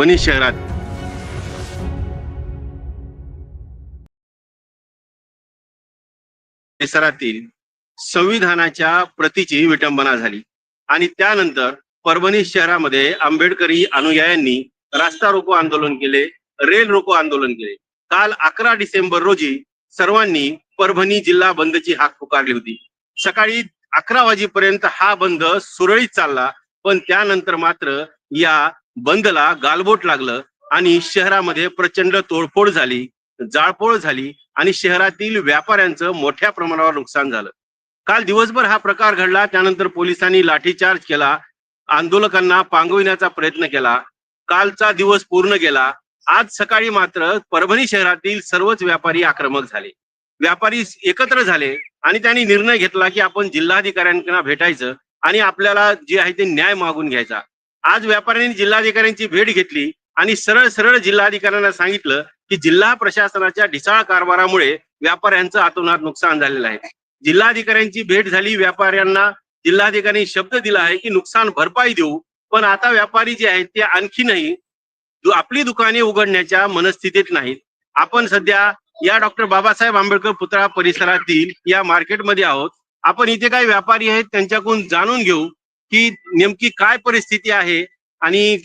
परभणी शहरात. परिसरातील संविधानाच्या प्रतीची विटंबना झाली आणि त्यानंतर परभणी शहरामध्ये आंबेडकरी अनुयायांनी रास्ता रोको आंदोलन केले रेल रोको आंदोलन केले. काल अकरा डिसेंबर रोजी सर्वांनी परभणी जिल्हा बंदची हाक पुकारली होती. सकाळी अकरा वाजेपर्यंत हा बंद सुरळीत चालला पण त्यानंतर मात्र या बंदला गालबोट लागलं आणि शहरामध्ये प्रचंड तोडफोड झाली जाळपोळ झाली आणि शहरातील व्यापाऱ्यांचं मोठ्या प्रमाणावर नुकसान झालं. काल दिवसभर हा प्रकार घडला त्यानंतर पोलिसांनी लाठीचार्ज केला आंदोलकांना पांगविण्याचा प्रयत्न केला कालचा दिवस पूर्ण गेला आज सकाळी मात्र परभणी शहरातील सर्वच व्यापारी आक्रमक झाले. व्यापारी एकत्र झाले आणि त्यांनी निर्णय घेतला की आपण जिल्हाधिकाऱ्यांना भेटायचं आणि आपल्याला जे आहे ते न्याय मागून घ्यायचा. आज व्यापाऱ्यांनी जिल्हाधिकाऱ्यांची भेट घेतली आणि सरळ सरळ जिल्हाधिकाऱ्यांना सांगितलं की जिल्हा प्रशासनाच्या ढिसाळ कारभारामुळे व्यापाऱ्यांचं आतोनात नुकसान झालेलं आहे. जिल्हाधिकाऱ्यांची भेट झाली व्यापाऱ्यांना जिल्हाधिकारी शब्द दिला आहे की नुकसान भरपाई देऊ पण आता व्यापारी जे आहेत ते आणखीनही आपली दुकाने उघडण्याच्या मनस्थितीत नाहीत. आपण सध्या या डॉक्टर बाबासाहेब आंबेडकर पुतळा परिसरातील या मार्केटमध्ये आहोत. आपण इथे काही व्यापारी आहेत त्यांच्याकडून जाणून घेऊ की नेमकी काय परिस्थिती आहे आणि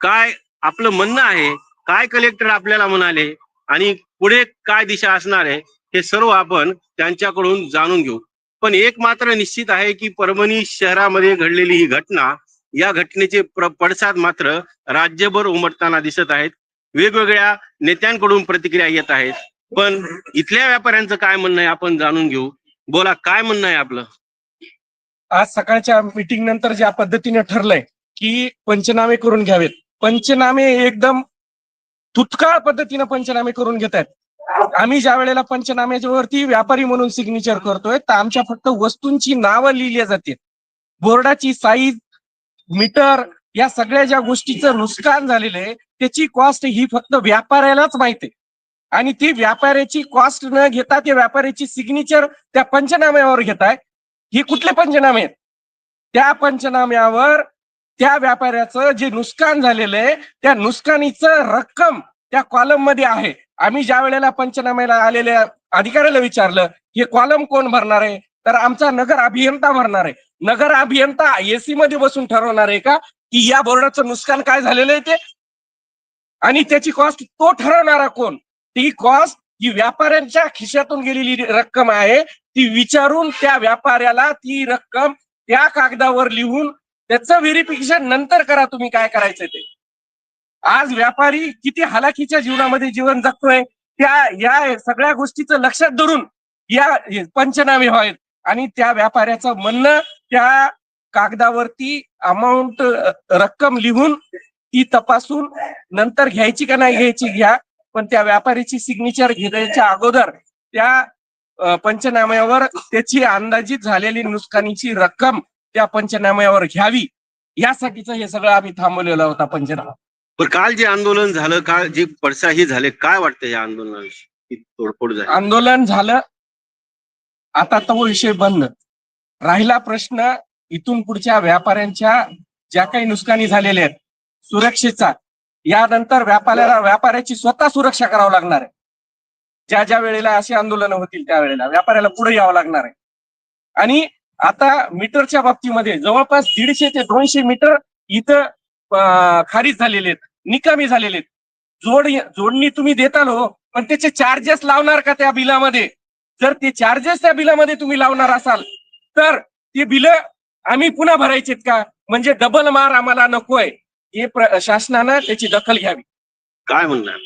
काय आपलं म्हणणं आहे काय कलेक्टर आपल्याला म्हणाले आणि पुढे काय दिशा असणार आहे हे सर्व आपण त्यांच्याकडून जाणून घेऊ. पण एक मात्र निश्चित आहे की परभणी शहरामध्ये घडलेली ही घटना या घटनेचे पडसाद मात्र राज्यभर उमटताना दिसत आहेत. वेगवेगळ्या नेत्यांकडून प्रतिक्रिया येत आहेत. पण इथल्या व्यापाऱ्यांचं काय म्हणणं आहे आपण जाणून घेऊ. बोला काय म्हणणं आहे आपलं? आज सकाळच्या मीटिंग नंतर ज्या पद्धतीने ठरलंय की पंचनामे करून घ्यावेत. पंचनामे एकदम तुत्काळ पद्धतीने पंचनामे करून घेत आहेत. आम्ही ज्या वेळेला पंचनाम्याच्या वरती व्यापारी म्हणून सिग्नेचर करतोय तर आमच्या फक्त वस्तूंची नावं लिहिली जातील. बोर्डाची साईज मीटर या सगळ्या ज्या गोष्टीचं नुकसान झालेलं आहे त्याची कॉस्ट ही फक्त व्यापाऱ्यालाच माहिती आहे. आणि ती व्यापाऱ्याची कॉस्ट न घेता ते व्यापाऱ्याची सिग्नेचर त्या पंचनाम्यावर घेताय. ही कुठले पंचनामे आहेत? त्या पंचनाम्यावर त्या व्यापाऱ्याचं जे नुकसान झालेलं आहे त्या नुकसानीचं रक्कम त्या कॉलममध्ये आहे. आम्ही ज्या वेळेला पंचनाम्याला आलेल्या अधिकाऱ्याला विचारलं हे कॉलम कोण भरणार आहे? तर आमचा नगर अभियंता भरणार आहे. नगर अभियंता एसी मध्ये बसून ठरवणार आहे का? की या बोर्डाचं नुकसान काय झालेलं आहे ते? आणि त्याची कॉस्ट तो ठरवणारा कोण? ती कॉस्ट ही व्यापाऱ्यांच्या खिशातून गेलेली रक्कम आहे. ती विचारून त्या व्यापाऱ्याला ती रक्कम त्या कागदावर लिहून त्याचं व्हेरिफिकेशन नंतर करा तुम्ही काय करायचं ते. आज व्यापारी किती हालाखीच्या जीवनामध्ये जीवन जगतोय त्या या सगळ्या गोष्टीचं लक्षात धरून या पंचनामे व्हावेत. आणि त्या व्यापाऱ्याचं म्हणणं त्या कागदावरती अमाऊंट रक्कम लिहून ती तपासून नंतर घ्यायची का नाही घ्यायची घ्या. पण त्या व्यापाऱ्याची सिग्नेचर घेण्याच्या अगोदर त्या पंचनाम्यावर त्याची अंदाजित झालेली नुकसानीची रक्कम त्या पंचनाम्यावर घ्यावी. यासाठीच हे सगळं आम्ही थांबवलेला होता पंचनामा. पण काल जे आंदोलन झालं काल जे पडसाही झाले काय वाटतं या आंदोलनाविषयी? तोडफोड झाली? आंदोलन झालं. आता तो विषय बंद. राहिला प्रश्न इथून पुढच्या व्यापाऱ्यांच्या ज्या काही नुकसानी झालेल्या आहेत सुरक्षेचा यानंतर व्यापाऱ्याला व्यापाऱ्याची स्वतः सुरक्षा करावं लागणार आहे. ज्या ज्या वेळेला अशी आंदोलनं होतील त्यावेळेला व्यापाऱ्याला पुढे यावं लागणार आहे. आणि आता मीटरच्या बाबतीमध्ये जवळपास दीडशे ते दोनशे मीटर इथं खारीज खारिज झालेले आहेत निकामी झालेले आहेत. जोड जोडणी तुम्ही देताल हो पण त्याचे चार्जेस लावणार का त्या बिलामध्ये? जर ते चार्जेस त्या बिलामध्ये तुम्ही लावणार असाल तर ते बिल आम्ही पुन्हा भरायचेत का? म्हणजे डबल मार आम्हाला नकोय. हे शासनानं त्याची दखल घ्यावी. काय म्हणणार?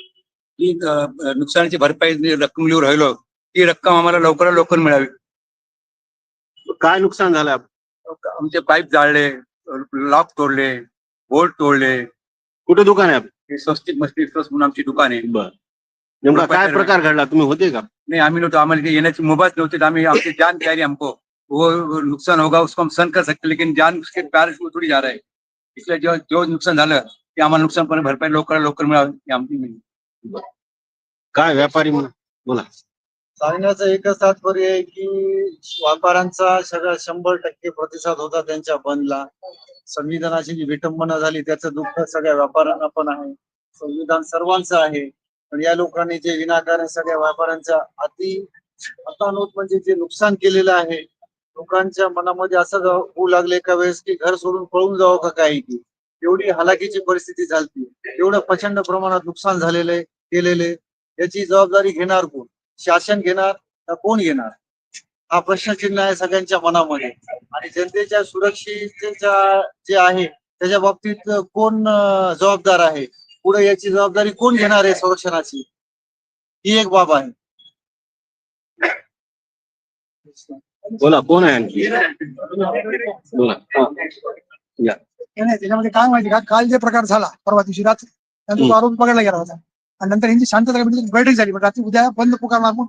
नुकसानाची भरपाई जी रक्कम लिहून राहिलो ती रक्कम आम्हाला लवकरात लवकर मिळावी. काय नुकसान झालं? आमचे पाईप जाळले लॉक तोडले बोल्ट तोडले. कुठे दुकान आहे आपलं? हे स्वस्तिक मस्ती एक्सप्रेस म्हणून आमची दुकान आहे. बर. नेमका काय प्रकार घडला? तुम्ही होते का? नहीं आम्ही नव्हतो. आम्हाला येण्याची मुभाच नव्हती. तर आम्ही आमची जान प्यारी हमको. वो नुकसान होगा उसको हम सहन कर सकते लेकिन जान उसके प्यार थोड़ी जा रहा है. इसलिए जो जो नुकसान झालं ते आम्हाला नुकसान पण भरपाई लवकरात लवकर मिळावी ही आमची. काय व्यापारी बोला. सांगण्याचं एकच तात्पर्य आहे की व्यापाऱ्यांचा सगळा शंभर टक्के प्रतिसाद होता त्यांच्या बंदला. संविधानाची जी विटंबना झाली त्याचं दुःख सगळ्या व्यापाऱ्यांना पण आहे. संविधान सर्वांचं आहे. पण या लोकांनी जे विनाकारण सगळ्या व्यापाऱ्यांच्या अति अतानुत म्हणजे जे नुकसान केलेलं आहे लोकांच्या मनामध्ये असं होऊ लागले एका वेळेस की घर सोडून पळून जावं का काही की? एवढी हलाखीची परिस्थिती झाली एवढं प्रचंड प्रमाणात नुकसान झालेलं आहे. केलेले. याची जबाबदारी घेणार कोण? शासन घेणार का कोण घेणार? हा प्रश्नचिन्ह आहे सगळ्यांच्या मनामध्ये. आणि जनतेच्या सुरक्षिततेच्या जे आहे त्याच्या बाबतीत कोण जबाबदार आहे? पुढे याची जबाबदारी कोण घेणार आहे संरक्षणाची? ही एक बाब आहे. बोला कोण आहे आणखी? बोला त्याच्यामध्ये काय माहिती का? काल जे प्रकार झाला परवा दिवशी रात्री त्यानंतर हम्म. तो आरोपी पकडला गेला होता. आणि नंतर यांची शांतता कमिटीची म्हणजे बैठक झाली. पण रात्री उद्या बंद पुकारणार म्हणून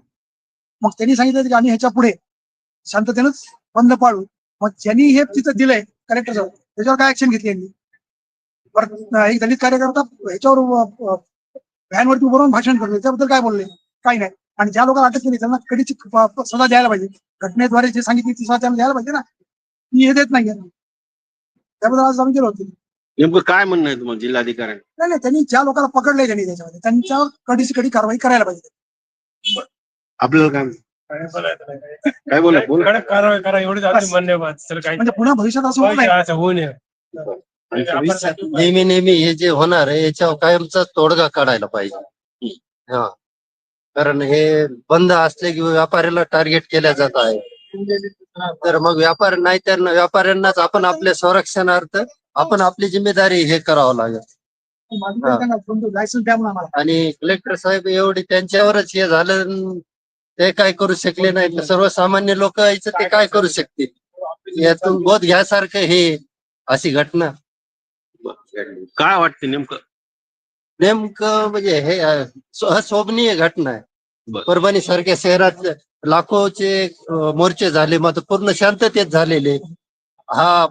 मग त्यांनी सांगितलं की आम्ही ह्याच्या पुढे शांततेनंच बंद पाळू. मग ज्यांनी हे तिथं दिलंय कलेक्टर जवळ त्याच्यावर काय ऍक्शन घेतली यांनी? बरं एक दलित कार्यकर्ता ह्याच्यावर व्हॅनवरती उभं राहून भाषण करतो त्याबद्दल काय बोलले? काही नाही. आणि ज्या लोकांना अटक केली त्यांना कधीची सजा द्यायला पाहिजे. घटनेद्वारे जे सांगितली ती सजा त्यांना द्यायला पाहिजे ना. ती हे देत नाहीये. त्याबद्दल आज आम्ही गेलो होतो. नेमकं काय म्हणणं आहे तुम्हाला जिल्हाधिकाऱ्यांनी नाही नाही त्यांनी ज्या लोकांना पकडलंय त्यांनी त्याच्यामध्ये त्यांच्यावर कधीची कधी कारवाई करायला पाहिजे. आपल्याला काय काय बोला. कारवाई करा एवढीच आमची मान्यवाद तर काही म्हणजे पुन्हा भविष्यात असं होऊ नये असं होऊ नये. नेहमी नेहमी हे जे होणार आहे याच्यावर कायमचा तोडगा काढायला पाहिजे. हा. कारण हे बंद असले की व्यापाऱ्याला टार्गेट केल्या जात आहे. तर मग व्यापार नाही तर व्यापाऱ्यांनाच आपण आपल्या संरक्षणार्थ आपण आपली जिम्मेदारी हे करावं लागेल. आणि कलेक्टर साहेब एवढी त्यांच्यावरच हे झालं ते काय करू शकले नाही. तर सर्वसामान्य लोक यायचं ते काय करू शकतील? यातून बोध घ्यासारखं हे अशी घटना. काय वाटते नेमकं? नेमकं म्हणजे हे अशोभनीय घटना आहे. परभणी सारख्या शहरात लाखोचे मोर्चे झाले मात्र पूर्ण शांततेत झालेले हा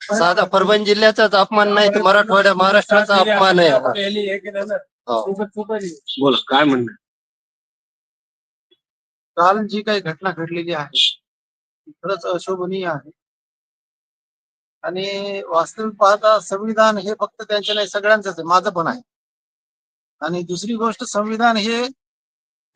साधा परभणी जिल्ह्याचाच अपमान नाही तर मराठवाड्या महाराष्ट्राचा अपमान आहे हा. हो. बोला काय म्हणणं? काल जी काही घटना घडलेली आहे ती खरंच अशोभनीय आहे आणि वास्तविक पाहता संविधान हे फक्त त्यांच्या नाही सगळ्यांचंच आहे माझं पण आहे आणि दुसरी गोष्ट संविधान हे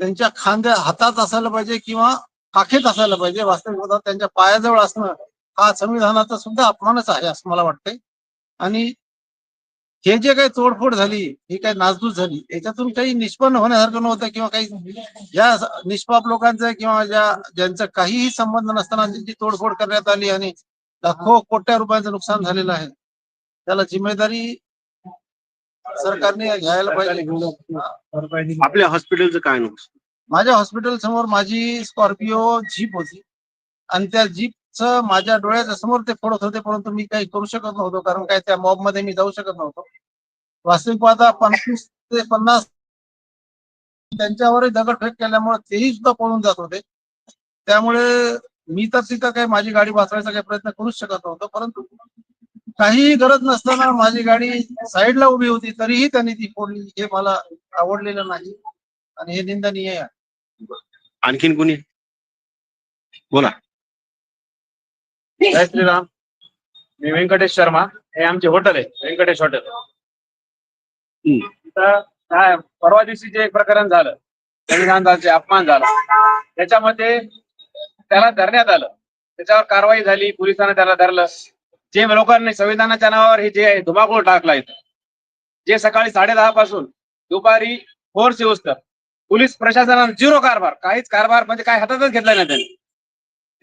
त्यांच्या खांद्या हातात असायला पाहिजे किंवा काखेत असायला पाहिजे. वास्तविक त्यांच्या पायाजवळ असणं हा संविधानाचा सुद्धा अपमानच आहे असं मला वाटतंय. आणि हे जे काही तोडफोड झाली ही काही नासधूस झाली याच्यातून काही निष्पन्न होण्यासारखं नव्हतं किंवा काही ज्या निष्पाप लोकांचं किंवा ज्या ज्यांचा काहीही संबंध नसताना त्यांची तोडफोड करण्यात आली आणि लाखो कोट्या रुपयांचं नुकसान झालेलं आहे. त्याला जिम्मेदारी सरकारने घ्यायला पाहिजे. आपल्या हॉस्पिटलचं काय नुकसान माझ्या हॉस्पिटल समोर माझी स्कॉर्पिओ जीप होती. आणि त्या जीपचं माझ्या डोळ्याच्या समोर ते पडत होते परंतु मी काही करू शकत नव्हतो कारण काय त्या मॉबमध्ये मी जाऊ शकत नव्हतो. वास्तविक पाहता पंचवीस ते पन्नास त्यांच्यावरही दगडफेक केल्यामुळे तेही सुद्धा पळून जात होते. त्यामुळे मी तर तिथं काही माझी गाडी वाचवायचा काही प्रयत्न करूच शकत नव्हतो परंतु काहीही गरज नसताना माझी गाडी साईडला उभी होती तरीही त्यांनी ती फोडली. हे मला आवडलेलं नाही आणि हे निंदनीय आहे. आणखीन कोणी? बोला. जय श्रीराम. मी व्यंकटेश शर्मा. हे आमचे हॉटेल आहे. व्यंकटेश हॉटेल. तर काय परवा दिवशी जे एक प्रकरण झालं. संविधानाचे अपमान झाला. त्याच्यामध्ये त्याला धरण्यात आलं. त्याच्यावर कारवाई झाली. पोलिसांना त्याला धरलं. जे लोकांनी संविधानाच्या नावावर हे जे धुमाकूळ टाकला इथं जे सकाळी साडे दहा पासून दुपारी फोर्स येऊस तर पोलीस प्रशासनानं झिरो कारभार काहीच कारभार म्हणजे काय हातातच घेतला नाही त्यांनी.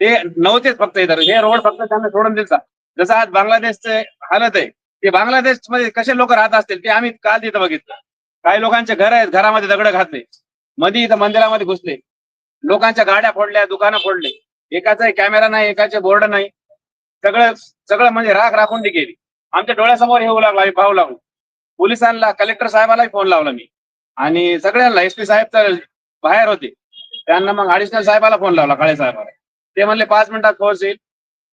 ते नव्हतेच फक्त इतर हे रोड फक्त त्यांना सोडून दिलता. जसं आज बांगलादेशचे हालत आहे ते बांगलादेशमध्ये कसे लोक राहत असतील ते आम्ही काल तिथं बघितलं. काही लोकांचे घर आहेत घरामध्ये दगड घातले. मध्ये इथं मंदिरामध्ये घुसले. लोकांच्या गाड्या फोडल्या दुकानं फोडले. एकाचा कॅमेरा नाही एकाचे बोर्ड नाही. सगळं सगळं म्हणजे राख राखून ती गेली. आमच्या डोळ्यासमोर हे होऊ लागला आम्ही पाहू लागलो पोलिसांना कलेक्टर साहेबालाही फोन लावला मी. आणि सगळ्यांना एस पी साहेब तर बाहेर होते. त्यांना मग अडिशनल साहेबाला फोन लावला काळे साहेबाला. ते म्हणले पाच मिनिटात फोर्स येईल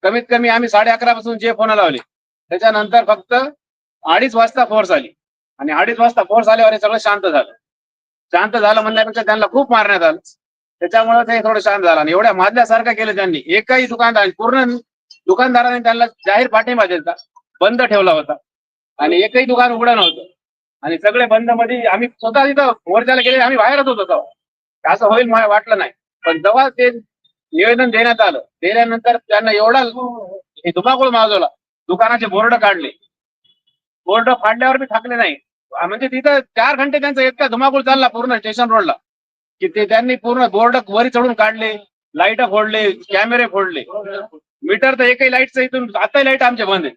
कमीत कमी आम्ही साडे अकरा पासून जे फोन लावले त्याच्यानंतर फक्त अडीच वाजता फोर्स आली. आणि अडीच वाजता फोर्स आल्यावर हे सगळं शांत झालं. शांत झालं म्हणण्यापेक्षा त्यांना खूप मारण्यात आलं. त्याच्यामुळे ते थोडं शांत झालं. आणि एवढ्या माजल्यासारखं केलं त्यांनी. एकही दुकानदार पूर्ण दुकानदाराने त्यांना जाहीर पाठिंबा दिला बंद ठेवला होता. आणि एकही दुकान उघडं नव्हतं. आणि सगळे बंदमध्ये आम्ही स्वतः तिथं मोर्चाला गेले आम्ही बाहेरच होतो तेव्हा. असं होईल मला वाटलं नाही. पण जेव्हा ते निवेदन देण्यात आलं दिल्यानंतर त्यांना एवढा धुमाकूळ माजवला दुकानाचे बोर्ड काढले. बोर्ड फाडल्यावर बी थाकले नाही. म्हणजे तिथं चार घंटे त्यांचा इतका धुमाकूळ चालला पूर्ण स्टेशन रोडला की ते त्यांनी पूर्ण बोर्ड वरी चढून काढले लाइट फोडले कॅमेरे फोडले. मीटर तर एकही लाईटचं इथून आता लाइट आमचे बंद आहे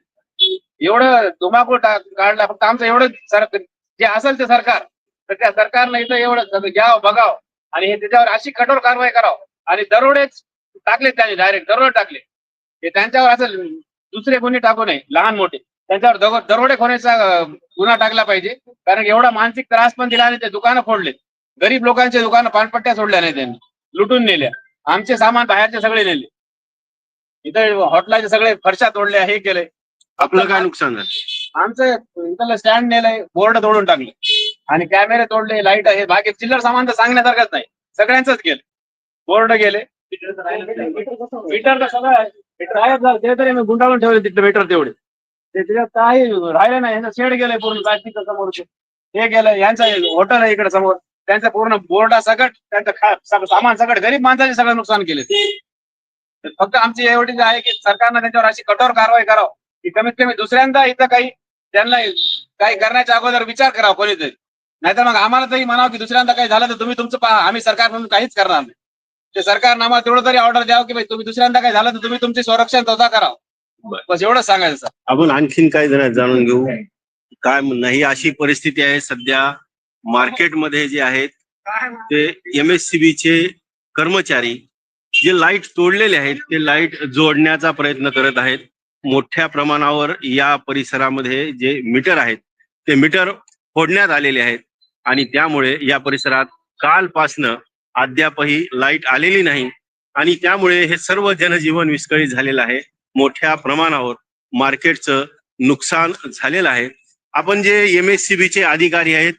एवढं धुमाकूळ काढला फक्त आमचं एवढं सरकार जे असेल ते सरकार तर त्या सरकारनं इथं एवढं घ्याव घ्यावं आणि हे त्याच्यावर अशी कठोर कारवाई करावं. आणि दरोडेच टाकले त्यांनी डायरेक्ट दरोडे टाकले. हे त्यांच्यावर असं दुसरे गुन्हे टाकू नये लहान मोठे. त्यांच्यावर दगो- दरोडे खोण्याचा गुन्हा टाकला पाहिजे. कारण एवढा मानसिक त्रास पण दिला आणि ते दुकानं फोडले गरीब लोकांचे दुकानं पानपट्ट्या सोडल्या नाही त्यांनी. लुटून नेल्या. आमचे सामान बाहेरचे सगळे नेले. इथं हॉटलाचे सगळे फरशा तोडल्या हे केले. आपलं काय नुकसान झालं? आमचं इथलं स्टँड नेलंय बोर्ड तोडून टाकले. आणि कॅमेरे तोडले लाइट आहे बाकी चिल्लर सामान तर सांगण्यासारखंच नाही. सगळ्यांचंच गेलं बोर्ड गेले. मीटर तर सगळं ते तरी मी गुंडाळून ठेवले तिथलं मीटर तेवढे. ते त्याच्यात काही राहिलं नाही. ह्याचं शेड गेलंय पूर्ण प्लास्टिकचं समोरचे. हे गेलं यांचं हॉटेल आहे इकडे समोर. त्यांचं पूर्ण बोर्डा सगट त्यांचं सामान सगळं गरीब माणसाचे सगळं नुकसान केले. फक्त आमची एवढीच आहे की सरकारनं त्यांच्यावर अशी कठोर कारवाई करावं. की कमीत कमी दुसऱ्यांदा इथं काही त्यांना काही करण्याच्या अगोदर विचार करावा कोणीतरी. नाहीतर मग आम्हाला तरी म्हणावं की दुसऱ्यांदा काही झालं तर तुम्ही तुमचं पहा आम्ही सरकार म्हणून काहीच करणार नाही. ते सरकारनं आम्हाला तेवढं तरी ऑर्डर द्यावं की तुम्ही दुसऱ्यांदा काही झालं तर तुम्ही तुमचे संरक्षण स्वतः करावं. बस एवढंच सांगायचं सर. आपण आणखीन काय जण जाणून घेऊ. काय म्हणणं ही अशी परिस्थिती आहे सध्या. मार्केटमध्ये जे आहेत ते एमएससीबी चे कर्मचारी जे लाइट तोडलेले आहेत ते लाइट जोडण्याचा प्रयत्न करत आहेत. मोठ्या प्रमाणावर या परिसरामध्ये जे मीटर आहेत ते मीटर फोडण्यात आलेले आहेत. आणि त्यामुळे या परिसरात कालपासनं अद्यापही लाइट आलेली नाही. आणि त्यामुळे हे सर्व जनजीवन विस्कळीत झालेलं आहे. मोठ्या प्रमाणावर मार्केटचं नुकसान झालेलं आहे. आपण जे एम एस सी चे अधिकारी आहेत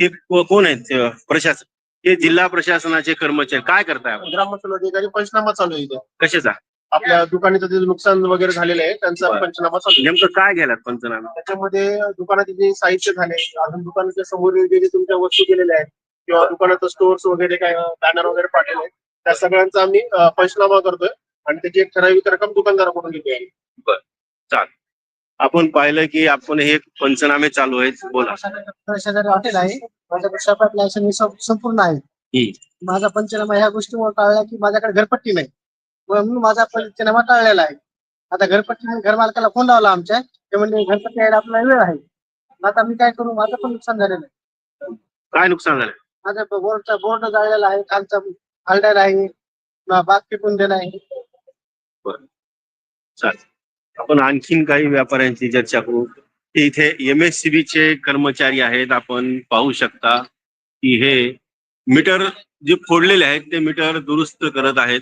ते कोण आहेत? प्रशासक हे जिल्हा प्रशासनाचे कर्मचारी काय करताय आपण? ग्रामस्थांना अधिकारी पंचनामा चालू आहे इथे. कशाचा? आपल्या दुकानाचं जे नुकसान वगैरे झालेलं आहे त्यांचा बरं. पंचनामा चालू आहे. नेमकं काय घ्यायला पंचनामा? त्याच्यामध्ये दुकानाचे जे साहित्य झाले अजून दुकानाच्या समोर जे जे तुमच्या वस्तू गेलेल्या आहेत किंवा दुकानाचं स्टोअर्स वगैरे काय बॅनर वगैरे पाठवले आहेत, त्या सगळ्यांचा आम्ही अं, पंचनामा करतोय. आणि त्याची एक ठराविक रक्कम दुकानदाराकडून घेतोय आम्ही. आपण पाहिलं की आपण हे पंचनामे चालू आहेत. बोला. शेजारी हॉटेल आहे संपूर्ण आहे. माझा पंचनामा ह्या गोष्टीमुळे टाळला की माझ्याकडे घरपट्टी नाही. म्हणून माझा पंचनामा टाळलेला आहे. आता घरपट्टी घरमालकाला फोन लावला आमच्या ते म्हणजे घरपट्टी यायला आपला वेळ आहे. आता मी काय करू? माझं पण नुकसान झालेलं आहे. काय नुकसान झालं? माझा बोर्डचा बोर्ड जाळलेला आहे खालचा हालडार आहे. बाग पिकून देणं आहे. चालेल. आपण आणखीन काही व्यापाऱ्यांची चर्चा करू. की इथे एम एस सी चे कर्मचारी आहेत आपण पाहू शकता की हे मीटर जे फोडलेले आहेत ते मीटर दुरुस्त करत आहेत.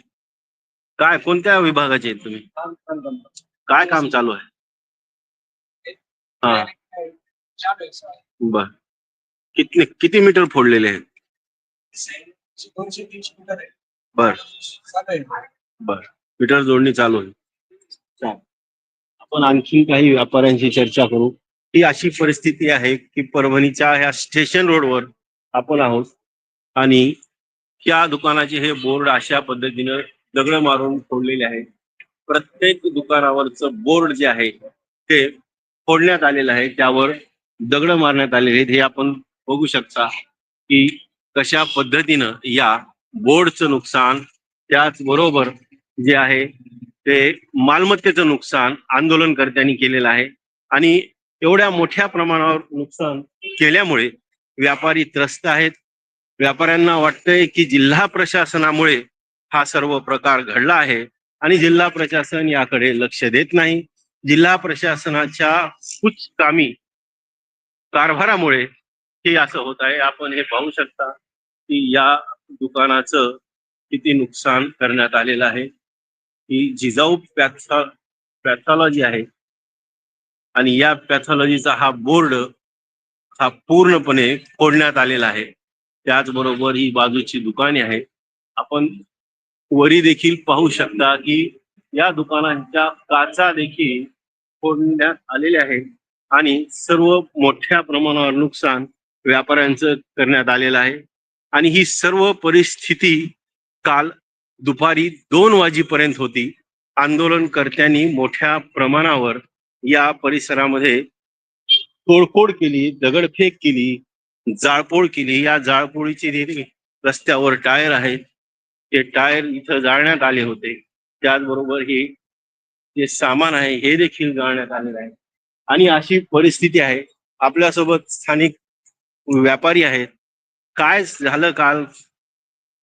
काय कोणत्या विभागाचे आहेत तुम्ही? काय काम चालू आहे? हा. बर. किती किती मीटर फोडलेले आहेत? बर. बर. मीटर जोडणी चालू आहे. आपण आणखी काही व्यापाऱ्यांशी चर्चा करू. ही अशी परिस्थिती आहे की परभणीच्या ह्या स्टेशन रोडवर आपण आहोत आणि या दुकानाचे हे बोर्ड अशा पद्धतीनं दगड मारून फोडलेले आहेत. प्रत्येक दुकानावरचं बोर्ड जे आहे ते फोडण्यात आलेलं आहे. त्यावर दगड मारण्यात आलेले आहेत. हे आपण बघू शकता की कशा पद्धतीनं या बोर्डचं नुकसान त्याचबरोबर जे आहे ते मालमत्तेचं नुकसान आंदोलनकर्त्यांनी केलेलं आहे. आणि एवढ्या मोठ्या प्रमाणावर नुकसान केल्यामुळे व्यापारी त्रस्त आहेत. व्यापाऱ्यांना वाटतंय की जिल्हा प्रशासनामुळे हा सर्व प्रकार घडला आहे. आणि जिल्हा प्रशासन याकडे लक्ष देत नाही. जिल्हा प्रशासनाच्या कुचकामी कारभारामुळे हे असं होत आहे. आपण हे पाहू शकता की या दुकानाचं किती नुकसान करण्यात आलेलं आहे. ही जिजाऊ पॅथॉ पॅथॉलॉजी आहे. आणि या पॅथॉलॉजीचा हा बोर्ड हा पूर्णपणे फोडण्यात आलेला आहे. त्याचबरोबर ही बाजूची दुकाने आहे आपण वरी देखील पाहू शकता की या दुकानांच्या काचा देखील फोडण्यात आलेल्या आहेत. आणि सर्व मोठ्या प्रमाणावर नुकसान व्यापाऱ्यांचं करण्यात आलेलं आहे. आणि ही सर्व परिस्थिती काल दुपारी दोन वाजेपर्यंत होती. आंदोलनकर्त्यांनी मोठ्या प्रमाणावर या परिसरामध्ये तोडफोड केली दगडफेक केली जाळपोळ केली. या जाळपोळीचे रस्त्यावर टायर आहेत ते टायर इथं जाळण्यात आले होते. त्याचबरोबर हे जे सामान आहे हे देखील जाळण्यात आलेलं आहे. आणि अशी परिस्थिती आहे. आपल्यासोबत स्थानिक व्यापारी आहेत. काय झालं काल?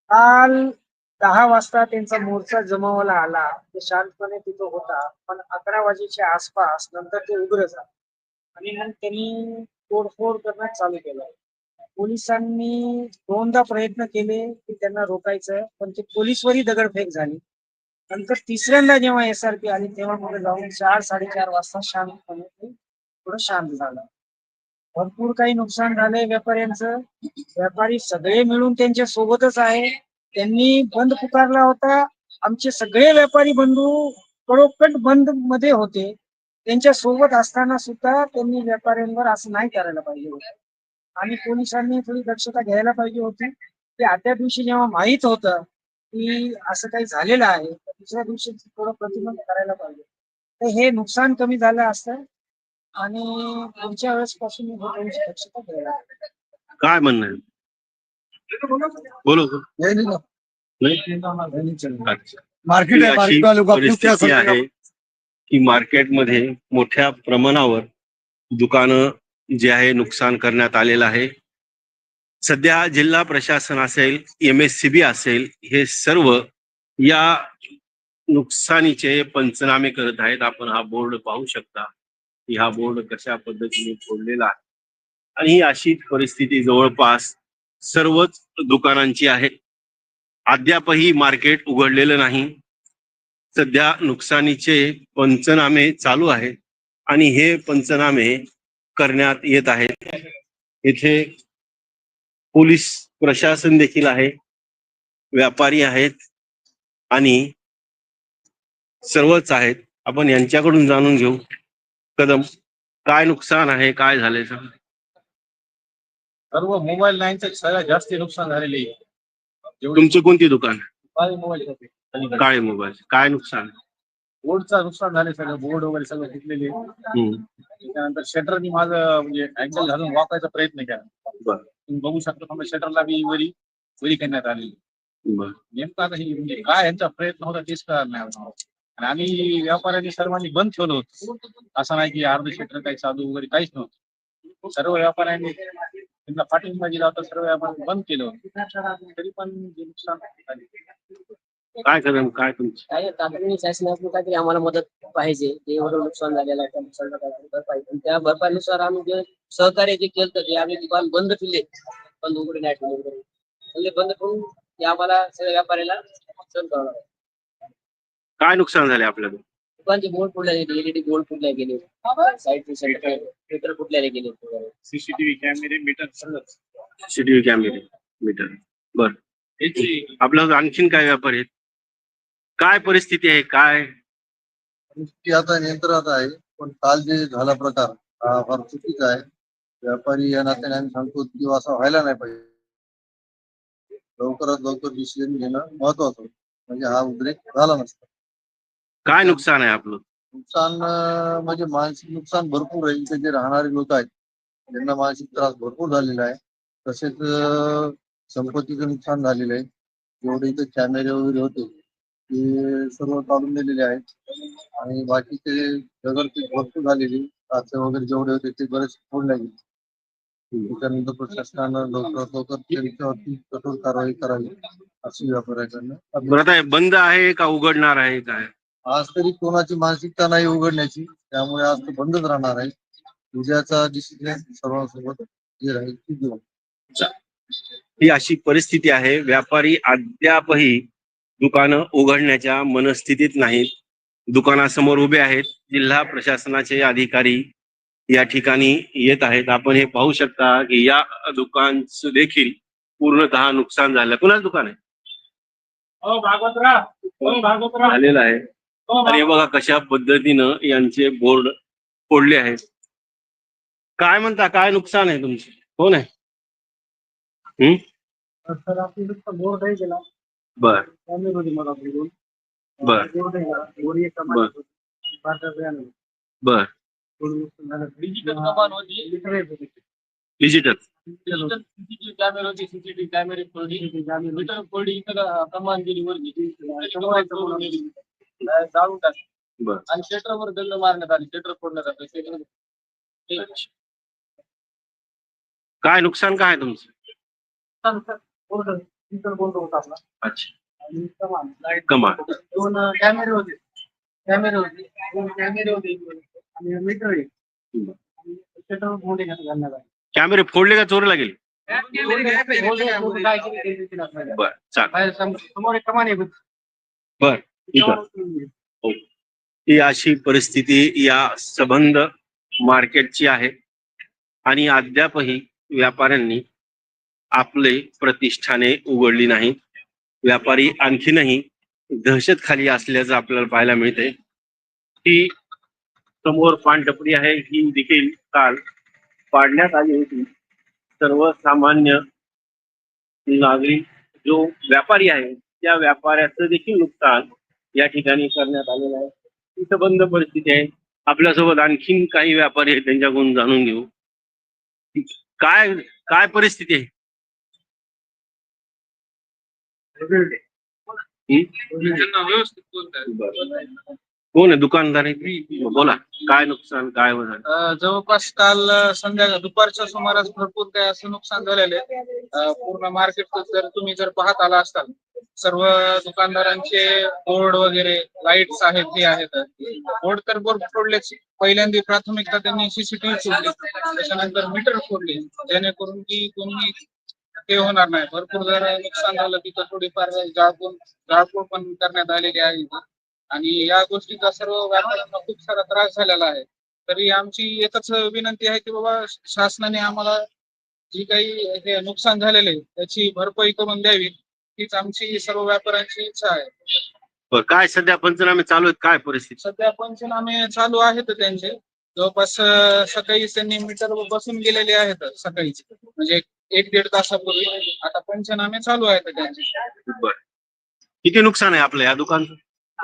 काल दहा वाजता त्यांचा मोर्चा जमावाला आला. ते शांतपणे तिथं होता. पण अकरा वाजेच्या आसपास नंतर ते उग्र झाले. आणि मग त्यांनी तोडफोड करणं चालू केलं. पोलिसांनी दोनदा प्रयत्न केले की त्यांना रोखायचं पण ते पोलीसवरही दगडफेक झाली. नंतर तिसऱ्यांदा जेव्हा एस आर पी आली तेव्हा पुढे जाऊन चार साडेचार वाजता शांतपणे ते थोडं शांत झालं. भरपूर काही नुकसान झालंय व्यापाऱ्यांचं. व्यापारी सगळे मिळून त्यांच्या सोबतच आहे. त्यांनी बंद पुकारला होता. आमचे सगळे व्यापारी बंधू कडोकट बंदमध्ये होते. त्यांच्यासोबत असताना सुद्धा त्यांनी व्यापाऱ्यांवर असं नाही करायला पाहिजे होतं. आणि पोलिसांनी थोडी दक्षता घ्यायला पाहिजे होती. ते आदल्या दिवशी जेव्हा माहीत होतं की असं काही झालेलं आहे तर दुसऱ्या दिवशी थोडं प्रतिबंध करायला पाहिजे तर हे नुकसान कमी झालं असतं. आणि पुढच्या वेळेस पासून दक्षता घ्यायला काय म्हणणं बोलो. मार्केट परिस्थिती समझेगा? आहे की मार्केटमध्ये मोठ्या प्रमाणावर दुकानं जे आहे नुकसान करण्यात आलेलं आहे सध्या जिल्हा प्रशासन असेल एम एस सी बी असेल हे सर्व या नुकसानीचे पंचनामे करत आहेत आपण हा बोर्ड पाहू शकता की हा बोर्ड कशा पद्धतीने फोडलेला आहे आणि ही अशी परिस्थिती जवळपास सर्वच दुकानांची आहे अद्यापही मार्केट उघडलेलं नाही. सध्या नुकसानीचे पंचनामे चालू आहेत आणि हे पंचनामे करण्यात येत आहेत. येथे पोलीस प्रशासन देखील आहे व्यापारी आहेत आणि सर्वच आहेत. आपण यांच्याकडून जाणून घेऊ. कदम काय नुकसान आहे काय झाले सांग. सर्व मोबाईल लाईनचं सगळ्यात जास्त नुकसान झालेले तुमचं कोणती दुकान? मोबाईल काळे मोबाईल काय नुकसान? बोर्डचं नुकसान झाले सगळं. बोर्ड वगैरे सगळं फुटलेले. त्यानंतर शटरनी माझं म्हणजे अँगल घालून वाकायचा प्रयत्न केला. तुम्ही बघू शकता समजा शटरला बी वरी वरी करण्यात आलेली. नेमका आता ही म्हणजे काय यांचा प्रयत्न होता तेच कळणार नाही. आणि आम्ही व्यापाऱ्यांनी सर्वांनी बंद ठेवलं होतं. असं नाही की अर्ध शटर काही चालू वगैरे काहीच नव्हतं. सर्व व्यापाऱ्यांनी त्यांना पाठिंबा दिला होता सर्व व्यापाऱ्यांनी बंद केलं होतं. तरी पण जे नुकसान झाले. काय कदम काय तुमचं? काय तातडीने शासनाकडून काहीतरी आम्हाला मदत पाहिजे. जे एवढं नुकसान झालेलं आहे त्या नुकसानला काहीतरी भरपाई. आणि त्या भरपाईनुसार आम्ही जे सहकार्य जे केलं ते आम्ही दुकान बंद ठेवले बंद उघडे नाही ठेवले वगैरे. सगळे बंद ठेवून ते आम्हाला सगळ्या व्यापाऱ्याला सहन करावं लागलं. काय नुकसान झाले आपल्याला? दुकानचे बोर्ड फुटल्या गेले? एलईडी बोर्ड फुटल्या गेले? साईड मीटर फुटल्याने गेले. सीसीटीव्ही कॅमेरे मीटर सीसीटीव्ही कॅमेरे मीटर बर. आपल्याला आणखीन काय व्यापार आहेत काय परिस्थिती आहे? काय? ती आता नियंत्रणात आहे पण काल जे झाला प्रकार हा फार चुकीचा आहे. व्यापारी या नात्याने आम्ही सांगतो की असा व्हायला नाही पाहिजे. लवकरात लवकर डिसिजन घेणं महत्वाचं. म्हणजे हा उद्रेक झाला नसता. काय नुकसान आहे आपलं? नुकसान अं, म्हणजे मानसिक नुकसान भरपूर आहे. इथे जे राहणारे लोक आहेत त्यांना मानसिक त्रास भरपूर झालेला आहे. तसेच अं, संपत्तीचं नुकसान झालेलं आहे. जेवढे इथे कॅमेरे वगैरे होते ते सर्व काढून दिलेले आहेत. आणि बाकीचे दगडफेक भरपूर झालेली काचे वगैरे जेवढे होते ते बरेच फोडले गेले. त्याच्यानंतर प्रशासनानं लवकरात लवकर त्यांच्यावरती कठोर कारवाई करावी अशी व्यापाऱ्याकडनं बरं आता हे बंद आहे का? उघडणार आहे काय? आज तरी कोणाची मानसिकता नाही उघडण्याची त्यामुळे आज तो बंदच राहणार आहे. उद्याचा डिसिप्लिन सर्वांसोबत जे राहील ती घेऊ ही अशी परिस्थिती आहे व्यापारी अद्यापही दुकानं उघडण्याच्या मनस्थितीत नाहीत. दुकानासमोर उभे आहेत जिल्हा प्रशासनाचे अधिकारी या ठिकाणी येत आहेत. आपण हे पाहू शकता की या दुकानचं देखील पूर्णतः नुकसान झालं. कुणाच दुकान आहे? हो भागवतराव. भागवतराव? आलेला आहे. हो आणि हे बघा कशा पद्धतीनं यांचे बोर्ड फोडले आहेत. काय म्हणता काय नुकसान आहे तुमचे? हो नाही तर आपली नुसतं बोर्ड आहे गेला बर. बर. डिजिटल कॅमेरे होते. सीसीटीव्ही कॅमेरे गेली जाळून टाकली बर. आणि शेटरवर दंड मारण्यात आली. शेटर फोडण्यात आलं. काय नुकसान काय आहे तुमचं? बोर्ड होता आपला. अच्छा. आणि कमान दोन कॅमेरे होते. कॅमेरे होते. दोन कॅमेरे होते. आणि मीटर आहे. आणि शटर मोठे घालण्यात आले. कॅमेरे फोडले का चोरीला गेले? बोर्ड काय केले ते देखील आपल्याला. बर चाल बाहेर सम- समोर एक कमान आहे बघ. बर. इथं. ही अशी परिस्थिती या संबंध मार्केटची आहे. आणि अद्यापही व्यापाऱ्यांनी आपले प्रतिष्ठाने उघडली नाही व्यापारी आणखीनही दहशत खाली असल्याचं आपल्याला पाहायला मिळते ही समोर पानटपरी आहे. ही देखील काल पाडण्यात आली होती. सर्वसामान्य नागरिक जो व्यापारी आहे त्या व्यापाऱ्याचं देखील नुकसान या ठिकाणी करण्यात आलेलं आहे ही संबंध परिस्थिती आहे आपल्यासोबत आणखीन काही व्यापारी आहेत त्यांच्याकडून जाणून घेऊ काय काय परिस्थिती आहे? व्यवस्थित. कोण आहे? दुकानदार आहे बोला. काय नुकसान काय होणार? अ, जवळपास काल अ, संध्याकाळ दुपारच्या सुमारास भरपूर काही असं नुकसान झालेलं आहे. अ, पूर्ण मार्केट जर तुम्ही जर पाहत आला असाल सर्व दुकानदारांचे बोर्ड वगैरे लाईट्स आहेत हे आहेत. बोर्ड तर बोर्ड फोडलेच. पहिल्यांदा प्राथमिकता त्यांनी सीसीटीव्ही फोडली. त्याच्यानंतर मीटर फोडली. जेणेकरून की कोणी ते होणार नाही. भरपूर जर नुकसान झालं तिथं थोडीफार जाळपोळ जाळपोळ पण करण्यात आलेली आहे. आणि या गोष्टीचा सर्व व्यापाऱ्यांना खूप सारा त्रास झालेला आहे. तरी आमची एकच विनंती आहे की बाबा शासनाने आम्हाला जी काही हे नुकसान झालेले आहे, त्याची भरपाई करून द्यावी हीच आमची सर्व व्यापाऱ्यांची इच्छा आहे. बरं, काय सध्या पंचनामे चालू आहेत? काय परिस्थिती? सध्या पंचनामे चालू आहेत त्यांचे. जवळपास अं, सकाळी त्यांनी मीटर बसून गेलेले आहेत सकाळीच म्हणजे एक दीड तासापूर्वी. आता पंचनामे चालू आहेत त्यांचे. बरं. किती नुकसान आहे आपलं या दुकानचं?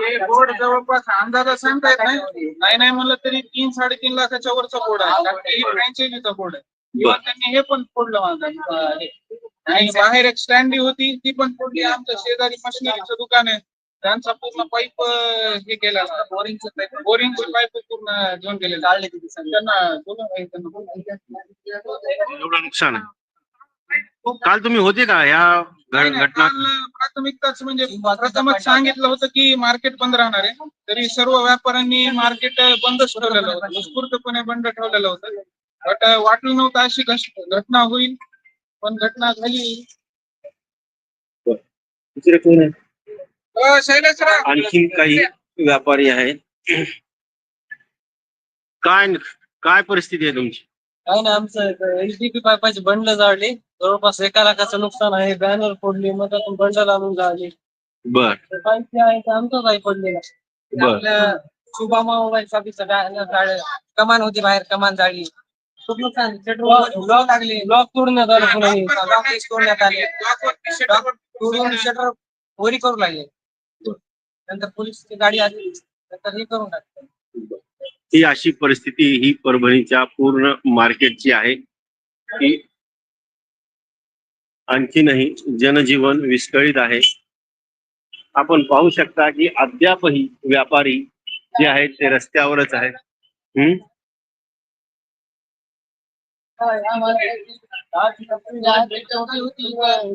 ते बोर्ड जवळपास अंदाजा सांगता येत नाही. नाही नाही म्हणलं तरी तीन साडेतीन लाखाच्या वरचा बोर्ड आहे. कारण की ही फ्रँचायझीचा बोर्ड आहे. किंवा त्यांनी हे पण फोडलं माझं अं, हे. आणि बाहेर एक स्टँडी होती ती पण फोडली. आमच्या शेजारी मशिनरीचं दुकान आहे. त्यांचा पूर्ण पाईप हे केला बोरिंगचं बोरिंगचे पाईप पूर्ण घेऊन गेले त्यांना बोलून आहे, त्यांना बोलून एवढं नुकसान आहे. काल तुम्ही होते का या घ- घटना काल प्राथमिकताच म्हणजे प्रथमच सांगितलं होतं की मार्केट बंद राहणार आहे. तरी सर्व व्यापाऱ्यांनी मार्केट बंदच ठेवलेलं होतं. उत्स्फूर्तपणे बंद ठेवलेलं होतं. बट वाटलं नव्हतं अशी घटना होईल. पण घटना झाली. दुसरे कोण आहे? अ, शैलेशराव आणखीन काही व्यापारी आहेत. काय काय परिस्थिती आहे तुमची? काही नाही आमचं एचडीपी पाईपाची बंडल जाळली. जवळपास एका लाखाचं नुकसान आहे. बॅनर फोडली मधातून बंडल आणून जाळली बर. पाईप जे आहे ते आमचाच आहे पडलेला बर. आपल्या शुभामा मोबाईल शॉपीचं कमान होती बाहेर कमान जाळली खूप नुकसान. ब्लॉक लागले. ब्लॉक तोडण्यात आले पुन्हा हे. Block तोडण्यात आले. Block तोडून शटर वरी करू लागले. नंतर पोलीसची गाडी आली. नंतर हे करून टाकलं. ही अशी परिस्थिती ही परभणीच्या पूर्ण मार्केटची आहे. की आणखीनही जनजीवन विस्कळीत आहे. आपण पाहू शकता की अद्यापही व्यापारी जे आहेत ते रस्त्यावरच आहेत. हम्म?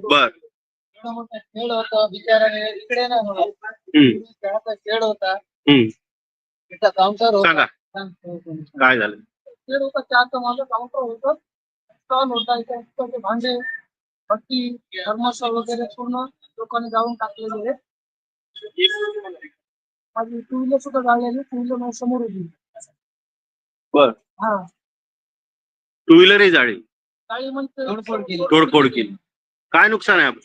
बर. खेळ होता बिचाराने इकडे नाही होणार खेळ होता काउंटर होता काय झालं? खेळ होता चार माझं काउंटर होतं. स्टॉल होता. इथे भांडे भट्टी थर्मोसॉल वगैरे पूर्ण लोकांनी जाऊन टाकलेले आहेत. माझी टू व्हीलर सुद्धा जाळलेली टू व्हीलर माझ्यासमोर होती बर. हा. टू व्हीलरही जाळी. काही म्हणते तोडफोड केली. तोडफोड केली. काय नुकसान आहे? आपलं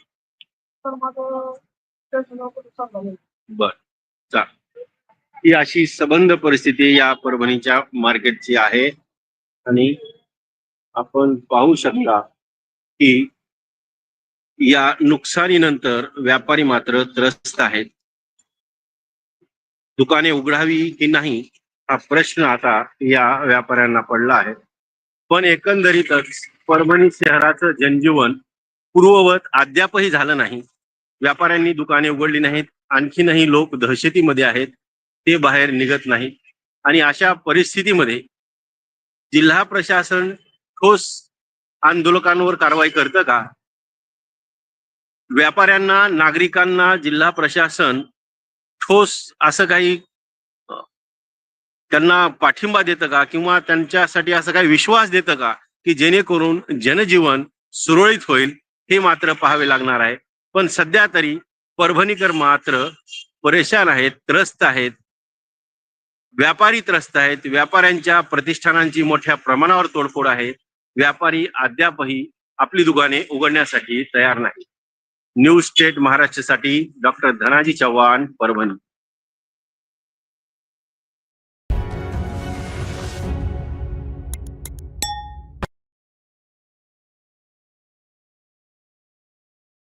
तर माझं बर. चा. ही अशी सबंध परिस्थिती या परभणीच्या मार्केटची आहे. आणि आपण पाहू शकता की या नुकसानीनंतर व्यापारी मात्र त्रस्त आहेत. दुकाने उघडावी की नाही हा प्रश्न आता या व्यापाऱ्यांना पडला आहे. पण एकंदरीतच परभणी शहराचं जनजीवन पूर्ववत अद्यापही झालं नाही. व्यापाऱ्यांनी दुकाने उघडली नाहीत आणखीनही लोक दहशतीमध्ये आहेत ते बाहेर निघत नाहीत. आणि अशा परिस्थितीमध्ये जिल्हा प्रशासन ठोस आंदोलकांवर कारवाई करतं का? व्यापाऱ्यांना नागरिकांना जिल्हा प्रशासन ठोस असं काही त्यांना पाठिंबा देतं का? किंवा त्यांच्यासाठी असं काही विश्वास देतं का? की जेणेकरून जनजीवन सुरळीत होईल हे मात्र पाहावे लागणार आहे. पण सध्या तरी परभणीकर मात्र परेशान आहेत त्रस्त आहेत. व्यापारी त्रस्त आहेत. व्यापाऱ्यांच्या प्रतिष्ठानांची मोठ्या प्रमाणावर तोडफोड आहे. व्यापारी अद्यापही आपली दुकाने उघडण्यासाठी तयार नाही न्यूज स्टेट महाराष्ट्रासाठी डॉक्टर धनाजी चव्हाण परभणी.